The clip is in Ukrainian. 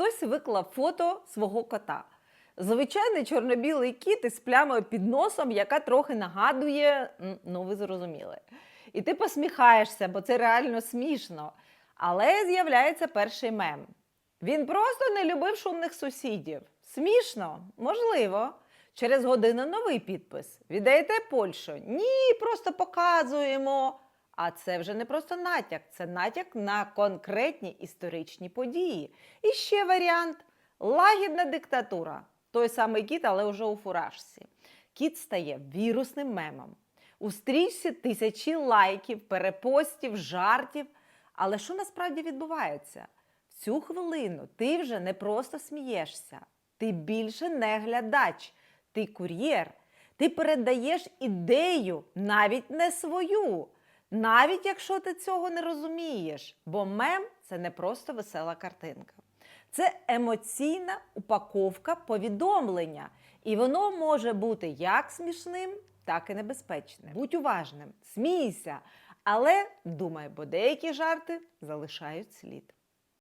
хтось виклав фото свого кота. Звичайний чорно-білий кіт із плямою під носом, яка трохи нагадує, ну ви зрозуміли. І ти посміхаєшся, бо це реально смішно. Але з'являється перший мем. Він просто не любив шумних сусідів. Смішно, можливо. Через годину новий підпис. Віддаєте Польщу? Ні, просто показуємо. А це вже не просто натяк, це натяк на конкретні історичні події. І ще варіант лагідна диктатура. Той самий кіт, але вже у фуражці. Кіт стає вірусним мемом. У стрічці тисячі лайків, перепостів, жартів. Але що насправді відбувається? В цю хвилину ти вже не просто смієшся, ти більше не глядач, ти кур'єр. Ти передаєш ідею, навіть не свою, навіть якщо ти цього не розумієш. Бо мем це не просто весела картинка. Це емоційна упаковка повідомлення, і воно може бути як смішним, так і небезпечним. Будь уважним, смійся, але думай, бо деякі жарти залишають слід.